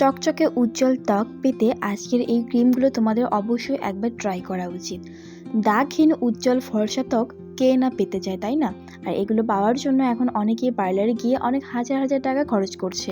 চকচকে উজ্জ্বল ত্বক পেতে আজকের এই ক্রিমগুলো তোমাদের অবশ্যই একবার ট্রাই করা উচিত। দাগহীন উজ্জ্বল ফর্সা ত্বক কে না পেতে চায়, তাই না? আর এগুলো পাওয়ার জন্য এখন অনেকেই পার্লারে গিয়ে অনেক হাজার হাজার টাকা খরচ করছে।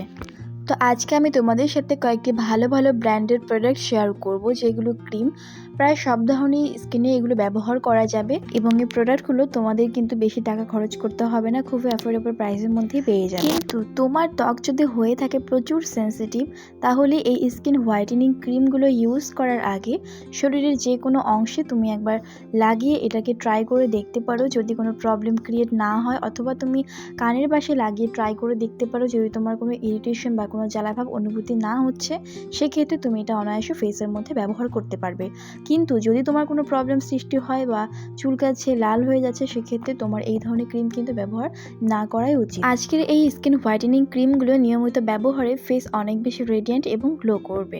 তো আজকে আমি তোমাদের সাথে কয়েকটি ভালো ভালো ব্র্যান্ডের প্রোডাক্ট শেয়ার করব, যেগুলো ক্রিম প্রায় সব ধরনের স্কিনে এগুলো ব্যবহার করা যাবে এবং এই প্রোডাক্টগুলো তোমাদের কিন্তু বেশি টাকা খরচ করতে হবে না, খুবই অ্যাফোর্ডেবল প্রাইসের মধ্যেই পেয়ে যাবে। কিন্তু তোমার ত্বক যদি হয়ে থাকে প্রচুর সেন্সিটিভ তাহলে এই স্কিন হোয়াইটেনিং ক্রিমগুলো ইউজ করার আগে শরীরের যে কোনো অংশে তুমি একবার লাগিয়ে এটাকে ট্রাই করে দেখতে পারো। যদি কোনো প্রবলেম ক্রিয়েট না হয় অথবা তুমি কানের পাশে লাগিয়ে ট্রাই করে দেখতে পারো যদি তোমার কোনো ইরিটেশন বা কোনো জ্বালাভাব অনুভূতি না হচ্ছে, সেক্ষেত্রে তুমি এটা অনায়াসে ফেসের মধ্যে ব্যবহার করতে পারবে। কিন্তু যদি তোমার কোনো প্রবলেম সৃষ্টি হয় বা চুলকাচ্ছে লাল হয়ে যাচ্ছে, সেক্ষেত্রে তোমার এই ধরনের ক্রিম কিন্তু ব্যবহার না করাই উচিত। আজকের এই স্কিন হোয়াইটেনিং ক্রিমগুলো নিয়মিত ব্যবহারে ফেস অনেক বেশি রেডিয়েন্ট এবং গ্লো করবে।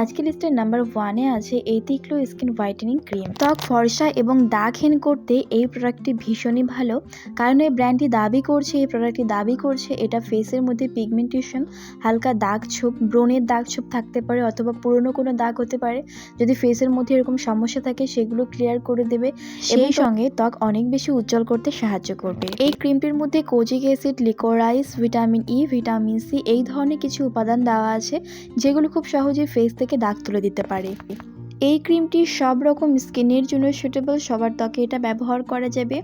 আজকের লিস্টের নাম্বার ওয়ানে আছে এই তিক্লো স্কিন হোয়াইটেনিং ক্রিম ত্বক ফর্সা এবং দাগহীন করতে এই প্রোডাক্টটি ভীষণই ভালো, কারণ এই ব্র্যান্ডটি দাবি করছে, এই প্রোডাক্টটি দাবি করছে, এটা ফেসের মধ্যে পিগমেন্টেশন হালকা দাগ ছোপ, ব্রণের দাগ ছোপ থাকতে পারে অথবা পুরনো কোনো দাগ হতে পারে। যদি ফেসের মধ্যে এরকম সমস্যা থাকে সেগুলো ক্লিয়ার করে দেবে সেই সঙ্গে ত্বক অনেক বেশি উজ্জ্বল করতে সাহায্য করবে। এই ক্রিমটির মধ্যে kojic acid liquorice vitamin E vitamin C এই ধরনের কিছু উপাদান দেওয়া আছে যেগুলো খুব সহজে ফেস থেকে দাগ তুলে দিতে পারে। এই ক্রিমটি সব রকম স্কিনের জন্য সুটেবল সবার ত্বকে এটা ব্যবহার করা যাবে।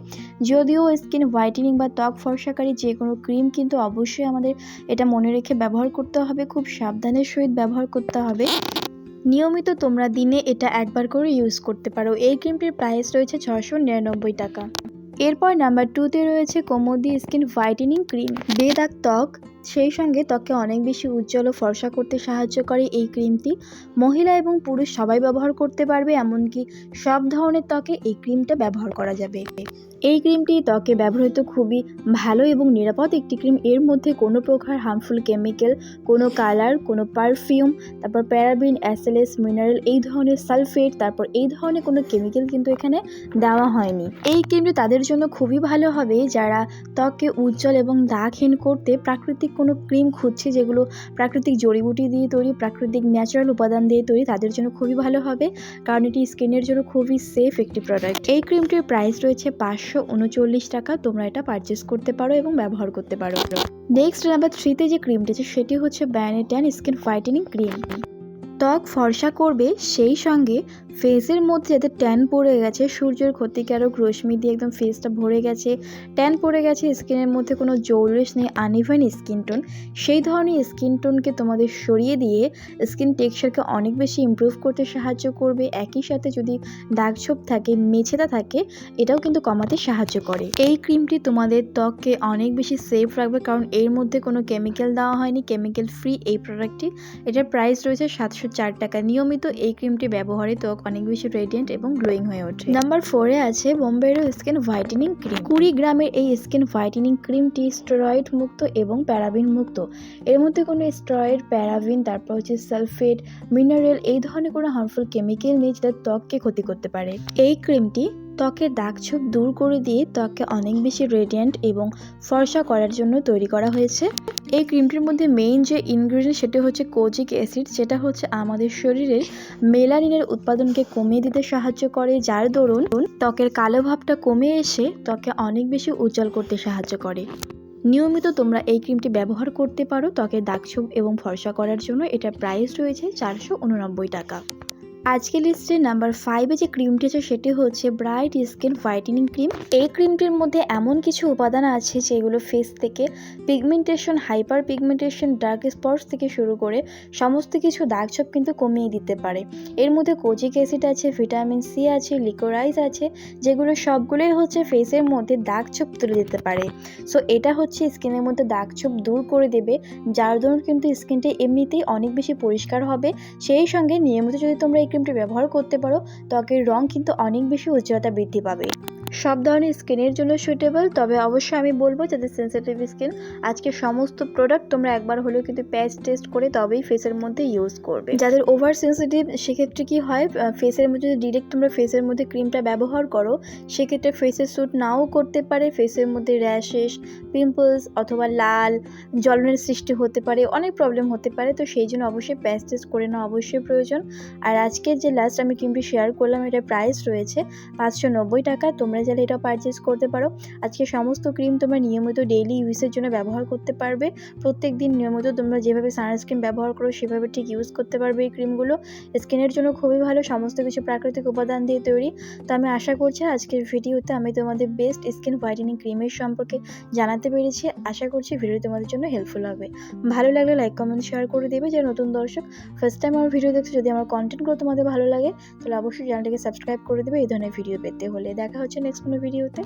যদিও স্কিন হোয়াইটেনিং বা ত্বক ফর্সাকারী যে কোনো ক্রিম কিন্তু অবশ্যই আমাদের এটা মনে রেখে ব্যবহার করতে হবে খুব সাবধানের সহিত ব্যবহার করতে হবে। নিয়মিত তোমরা দিনে এটা একবার করে ইউজ করতে পারো। এই ক্রিমটির প্রাইস রয়েছে ছশো নিরানব্বই টাকা। এরপর নাম্বার টুতে রয়েছে কোমোদি স্কিন হোয়াইটেনিং ক্রিম বেদাগ ত্বক। সেই সঙ্গে ত্বককে অনেক বেশি উজ্জ্বল ও ফর্সা করতে সাহায্য করে এই ক্রিমটি। মহিলা এবং পুরুষ সবাই ব্যবহার করতে পারবে, এমনকি সব ধরনের ত্বকে এই ক্রিমটা ব্যবহার করা যাবে। এই ক্রিমটি ত্বকে ব্যবহৃত খুবই ভালো এবং নিরাপদ একটি ক্রিম। এর মধ্যে কোনো প্রকার হার্মফুল কেমিক্যাল কোনো কালার কোনো পারফিউম তারপর প্যারাবিন অ্যাসেলেস মিনারেল এই ধরনের সালফেট তারপর এই ধরনের কোনো কেমিক্যাল কিন্তু এখানে দেওয়া হয়নি। এই ক্রিমটি তাদের জন্য খুবই ভালো হবে। যারা ত্বককে উজ্জ্বল এবং দাগহীন করতে প্রাকৃতিক কোনো ক্রিম খুঁজছে যেগুলো প্রাকৃতিক জড়িবুটি দিয়ে তৈরি, প্রাকৃতিক ন্যাচারাল উপাদান দিয়ে তৈরি, তাদের জন্য খুবই ভালো হবে। কারণ এটি স্কিনের জন্য খুবই সেফ একটি প্রোডাক্ট এই ক্রিমটির প্রাইস রয়েছে পাঁচশো উনচল্লিশ টাকা। তোমরা এটা পারচেস করতে পারো এবং ব্যবহার করতে পারো। নেক্সট নাম্বার থ্রিতে যে ক্রিমটি আছে, সেটি হচ্ছে ব্যানেট্যান স্কিন হোয়াইটেনিং ক্রিম ত্বক ফর্সা করবে, সেই সঙ্গে ফেসের মধ্যে যাতে ট্যান পড়ে গেছে, সূর্যের ক্ষতিকারক রশ্মি দিয়ে একদম ফেসটা ভরে গেছে ট্যান পড়ে গেছে স্কিনের মধ্যে কোনো জৌরেস নেই আনইভেন স্কিন টোন সেই ধরনের স্কিন টোনকে তোমাদের সরিয়ে দিয়ে স্কিন টেক্সচারকে অনেক বেশি ইমপ্রুভ করতে সাহায্য করবে, একই সাথে যদি দাগ ছোপ থাকে মেছেদা থাকে, এটাও কিন্তু কমাতে সাহায্য করে। এই ক্রিমটি তোমাদের ত্বককে অনেক বেশি সেফ রাখবে, কারণ এর মধ্যে কোনো কেমিক্যাল দেওয়া হয়নি কেমিক্যাল ফ্রি এই প্রোডাক্টটি এটার প্রাইস রয়েছে সাতশো চার টাকা। নিয়মিত এই ক্রিমটি ব্যবহারে ত্বক অনেক বেশি রেডিয়েন্ট এবং গ্লোয়িং হয়ে ওঠে। নাম্বার ফোরে আছে বোম্বেরো স্কিন হোয়াইটেনিং ক্রিম কুড়ি গ্রামের এই স্কিন হোয়াইটেনিং ক্রিমটি স্টেরয়েড মুক্ত এবং প্যারাবিন মুক্ত। এর মধ্যে কোনো স্টেরয়েড প্যারাবিন তারপর হচ্ছে সালফেট মিনারেল এই ধরনের কোনো হার্মফুল কেমিক্যাল নেই যেটা ত্বককে ক্ষতি করতে পারে। এই ক্রিমটি ত্বকের দাগছোপ দূর করে দিয়ে ত্বককে অনেক বেশি রেডিয়েন্ট এবং ফর্সা করার জন্য তৈরি করা হয়েছে। এই ক্রিমটির মধ্যে মেইন যে ইনগ্রিডিয়েন্ট সেটা হচ্ছে কোজিক অ্যাসিড যেটা হচ্ছে আমাদের শরীরের মেলানিনের উৎপাদনকে কমিয়ে দিতে সাহায্য করে, যার দরুন ত্বকের কালো ভাবটা কমে এসে ত্বকে অনেক বেশি উজ্জ্বল করতে সাহায্য করে। নিয়মিত তোমরা এই ক্রিমটি ব্যবহার করতে পারো ত্বকের দাগছোপ এবং ফর্সা করার জন্য। এটার প্রাইস রয়েছে চারশো উননব্বই টাকা। আজকে লিস্টে নাম্বার ফাইভে যে ক্রিমটি আছে সেটি হচ্ছে ব্রাইট স্কিন হোয়াইটেনিং ক্রিম এই ক্রিমটির মধ্যে এমন কিছু উপাদান আছে যেগুলো ফেস থেকে pigmentation hyper pigmentation dark spots থেকে শুরু করে সমস্ত কিছু দাগছোপ কিন্তু কমিয়ে দিতে পারে। এর মধ্যে কোজিক অ্যাসিড আছে ভিটামিন সি আছে লিকোরাইজ আছে, যেগুলো সবগুলোই হচ্ছে ফেসের মধ্যে দাগছোপ তুলে দিতে পারে। সো এটা হচ্ছে স্কিনের মধ্যে দাগছোপ দূর করে দেবে, যার দরুন কিন্তু স্কিনটি এমনিতেই অনেক বেশি পরিষ্কার হবে। সেই সঙ্গে নিয়মিত যদি তোমরা ক্রিমটি ব্যবহার করতে পারো ত্বকের রং কিন্তু অনেক বেশি উজ্জ্বলতা বৃদ্ধি পাবে। সব ধরনের স্কিনের জন্য সুইটেবল তবে অবশ্যই আমি বলব যাদের সেন্সিটিভ স্কিন আজকে সমস্ত প্রোডাক্ট তোমরা একবার হলেও কিন্তু প্যাচ টেস্ট করে তবেই ফেসের মধ্যে ইউজ করবে। যাদের ওভার সেন্সিটিভ সেক্ষেত্রে কি হয় ফেসের মধ্যে যদি ডিরেক্ট তোমরা ফেসের মধ্যে ক্রিমটা ব্যবহার করো, সেক্ষেত্রে ফেসের স্যুট নাও করতে পারে। ফেসের মধ্যে র্যাশেস পিম্পলস অথবা লাল জ্বলনের সৃষ্টি হতে পারে, অনেক প্রবলেম হতে পারে। তো সেই জন্য অবশ্যই প্যাচ টেস্ট করে নেওয়া অবশ্যই প্রয়োজন। আর আজকের যে লাস্ট আমি ক্রিমটি শেয়ার করলাম, এটা প্রাইস রয়েছে পাঁচশো নব্বই টাকা। তোমরা চাইলে এটা পারচেস করতে পারো। আজকে সমস্ত ক্রিম তোমরা নিয়মিত ডেইলি ইউজের জন্য ব্যবহার করতে পারবে। প্রত্যেক দিন নিয়মিত তোমরা যেভাবে সানস্ক্রিন ব্যবহার করো, সেভাবে ঠিক ইউজ করতে পারবে এই ক্রিমগুলো স্কিনের জন্য খুবই ভালো, সমস্ত কিছু প্রাকৃতিক উপাদান দিয়ে তৈরি। তো আমি আশা করছি আজকের ভিডিওতে আমি তোমাদের বেস্ট স্কিন হোয়াইটেনিং ক্রিমের সম্পর্কে জানাতে পেরেছি। আশা করছি ভিডিও তোমাদের জন্য হেল্পফুল হবে। ভালো লাগলে লাইক কমেন্ট শেয়ার করে দেবে যে নতুন দর্শক। ফার্স্ট টাইম আমার ভিডিও দেখছ, যদি আমার কন্টেন্টগুলো তোমাদের ভালো লাগে, তাহলে অবশ্যই চ্যানেলটাকে সাবস্ক্রাইব করে দেবে। এই ধরনের ভিডিও পেতে হলে। দেখা হচ্ছে নেক্সট কোনো ভিডিওতে।